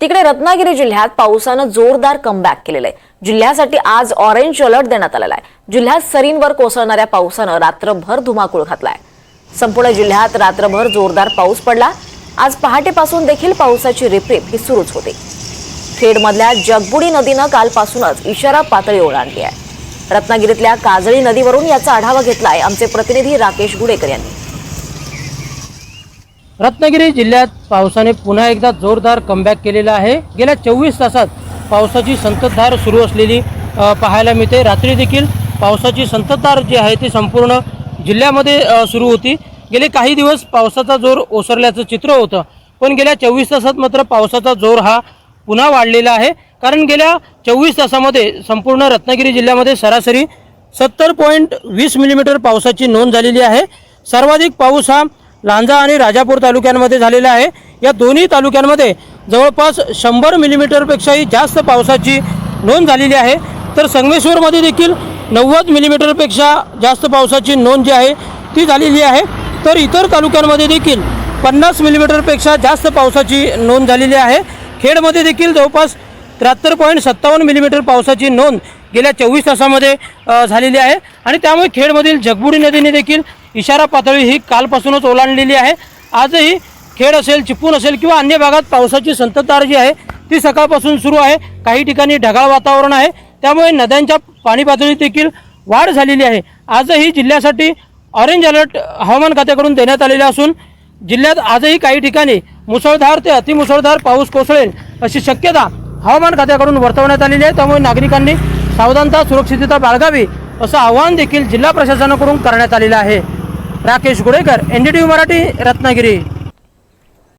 तिकडे रत्नागिरी जिल्ह्यात पावसानं जोरदार कमबॅक केलेलं आहे. जिल्ह्यासाठी आज ऑरेंज अलर्ट देण्यात आलेला आहे. जिल्ह्यात सरींवर कोसळणाऱ्या पावसानं रात्रभर धुमाकूळ घातलाय. संपूर्ण जिल्ह्यात रात्रभर जोरदार पाऊस पडला. आज पहाटेपासून देखील पावसाची रिपरिप ही सुरूच होती. खेडमधल्या जगबुडी नदीनं कालपासूनच इशारा पातळी ओलांडली आहे. रत्नागिरीतल्या काजळी नदीवरून याचा आढावा घेतलाय आमचे प्रतिनिधी राकेश गुडेकर यांनी. रत्नागिरी जिल्ह्यात पावसाने पुन्हा एकदा जोरदार कमबॅक केलेला आहे. गेल्या चोवीस तासात पावसाची संततधार सुरू असलेली पाहायला मिळते. रात्री देखील पावसाची संततधार जी आहे ती संपूर्ण जिल्ह्यामध्ये सुरू होती. गेले काही दिवस पावसाचा जोर ओसरल्याचं चित्र होतं. पण गेल्या चोवीस तासात मात्र पावसाचा जोर हा पुन्हा वाढलेला आहे. कारण गेल्या चोवीस तासामध्ये संपूर्ण रत्नागिरी जिल्ह्यामध्ये सरासरी सत्तर पॉईंट वीस मिलीमीटर पावसाची नोंद झालेली आहे. सर्वाधिक पाऊस हा लांजा आणि राजापूर तालुक्यांमध्ये झालेला आहे. या दोन्ही तालुक्यांमध्ये जवळपास शंभर मिलीमीटरपेक्षाही जास्त पावसाची नोंद झालेली आहे. तर संगमेश्वरमध्ये देखील नव्वद मिलीमीटरपेक्षा जास्त पावसाची नोंद जी आहे ती झालेली आहे. तर इतर तालुक्यांमध्ये देखील पन्नास मिलीमीटरपेक्षा जास्त पावसाची नोंद झालेली आहे. खेडमध्ये देखील जवळपास त्र्याहत्तर पॉईंट सत्तावन्न मिलीमीटर पावसाची नोंद गेल्या चोवीस तासामध्ये झालेली आहे. आणि त्यामुळे खेडमधील जगबुडी नदीने देखील इशारा पातळी ही कालपासूनच ओलांडलेली आहे. आजही खेड असेल चिपळूण असेल किंवा अन्य भागात पावसाची संततधार जी आहे ती सकाळपासून सुरू आहे. काही ठिकाणी ढगाळ वातावरण आहे. त्यामुळे नद्यांच्या पाणी पातळीत देखील वाढ झालेली आहे. आजही जिल्ह्यासाठी ऑरेंज अलर्ट हवामान खात्याकडून देण्यात आलेला असून जिल्ह्यात आजही काही ठिकाणी मुसळधार ते अतिमुसळधार पाऊस कोसळेल अशी शक्यता हवामान खात्याकडून वर्तवण्यात आलेली आहे. त्यामुळे नागरिकांनी सावधानता सुरक्षितता बाळगावी असं आवाहन देखील जिल्हा प्रशासनाकडून करण्यात आलेलं आहे. Rakesh Gudekar N D T Marathi Ratnagiri.